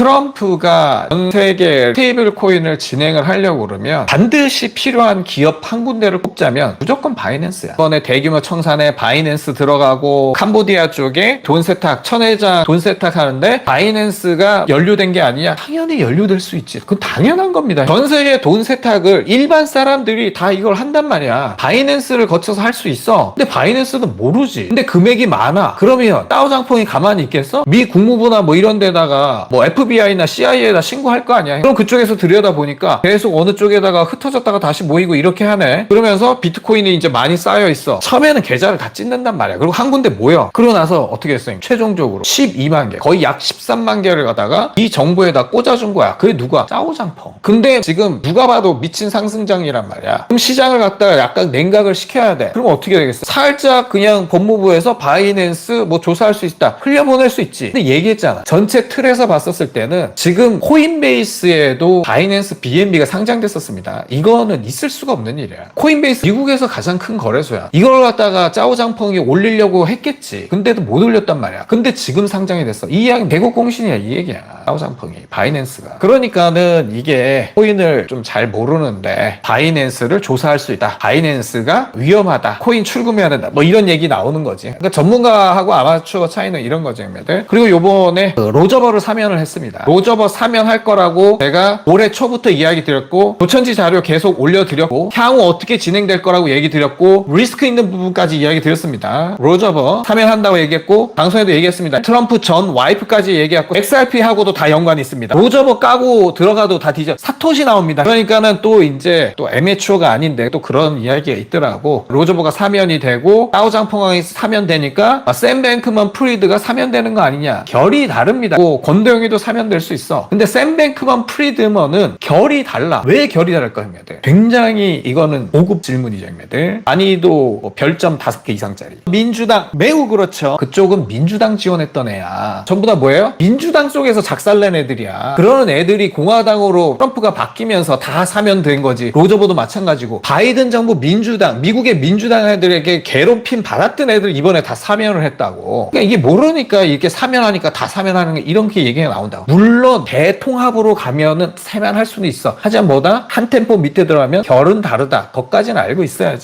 트럼프가 전 세계 스테이블 코인을 진행을 하려고 그러면 반드시 필요한 기업 한 군데를 꼽자면 무조건 바이낸스야. 이번에 대규모 청산에 바이낸스 들어가고 캄보디아 쪽에 돈 세탁, 천회장 돈 세탁 하는데 바이낸스가 연루된 게 아니냐? 당연히 연루될 수 있지. 그건 당연한 겁니다. 전 세계 돈 세탁을 일반 사람들이 다 이걸 한단 말이야. 바이낸스를 거쳐서 할 수 있어. 근데 바이낸스는 모르지. 근데 금액이 많아. 그러면 다우장풍이 가만히 있겠어? 미 국무부나 뭐 이런 데다가 뭐 FBI나 CIA에다 신고할 거 아니야. 그럼 그쪽에서 들여다 보니까 계속 어느 쪽에다가 흩어졌다가 다시 모이고 이렇게 하네. 그러면서 비트코인이 이제 많이 쌓여 있어. 처음에는 계좌를 다 찢는단 말이야. 그리고 한 군데 모여. 그러고 나서 어떻게 했어요? 최종적으로 12만 개, 거의 약 13만 개를 갖다가 이 정부에다 꽂아준 거야. 그게 누가? 짜오장펑. 근데 지금 누가 봐도 미친 상승장이란 말이야. 그럼 시장을 갖다가 약간 냉각을 시켜야 돼. 그럼 어떻게 되겠어? 살짝 그냥 법무부에서 바이낸스 뭐 조사할 수 있다. 흘려보낼 수 있지. 근데 얘기했잖아. 전체 틀에서 봤었을 때는 지금 코인베이스에도 바이낸스 BNB가 상장됐었습니다. 이거는 있을 수가 없는 일이야. 코인베이스 미국에서 가장 큰 거래소야. 이걸 갖다가 짜오장펑이 올리려고 했겠지. 근데도 못 올렸단 말이야. 근데 지금 상장이 됐어. 이 이야기 대국 공신이야. 이 얘기야. 짜오장펑이. 바이낸스가. 그러니까는 이게 코인을 좀 잘 모르는데 바이낸스를 조사할 수 있다. 바이낸스가 위험하다. 코인 출금해야 된다. 뭐 이런 얘기 나오는 거지. 그러니까 전문가하고 아마추어 차이는 이런 거죠, 얘들. 그리고 요번에 그 로저버를 사면을 했습니다. 로저버 사면 할 거라고 제가 올해 초부터 이야기 드렸고 도천지 자료 계속 올려드렸고 향후 어떻게 진행될 거라고 얘기 드렸고 리스크 있는 부분까지 이야기 드렸습니다. 로저버 사면 한다고 얘기했고 방송에도 얘기했습니다. 트럼프 전 와이프까지 얘기했고 XRP하고도 다 연관이 있습니다. 로저버 까고 들어가도 다 뒤져 사토시 나옵니다. 그러니까는 또 이제 또 에메추어가 아닌데 또 그런 이야기가 있더라고. 로저버가 사면이 되고 다우장펑왕이 사면되니까 아, 샘 뱅크먼 프리드가 사면되는 거 아니냐. 결이 다릅니다. 뭐 권도영이도 사 면될 수 있어. 근데 샘 뱅크먼 프리드먼은 결이 달라. 왜 결이 다를까 형님들? 굉장히 이거는 고급 질문이죠 형님들. 난이도 뭐 별점 5개 이상짜리. 민주당 매우 그렇죠. 그쪽은 민주당 지원했던 애야. 전부 다 뭐예요? 민주당 쪽에서 작살낸 애들이야. 그러는 애들이 공화당으로 트럼프가 바뀌면서 다 사면된 거지. 로저버도 마찬가지고 바이든 정부 민주당 미국의 민주당 애들에게 괴롭힘 받았던 애들 이번에 다 사면을 했다고. 그러니까 이게 모르니까 이렇게 사면하니까 다 사면하는 게 이렇게 얘기가 나온다 고. 물론 대통합으로 가면은 사면할 수는 있어. 하지만 뭐다 한 템포 밑에 들어가면 결은 다르다. 그것까지는 알고 있어야지.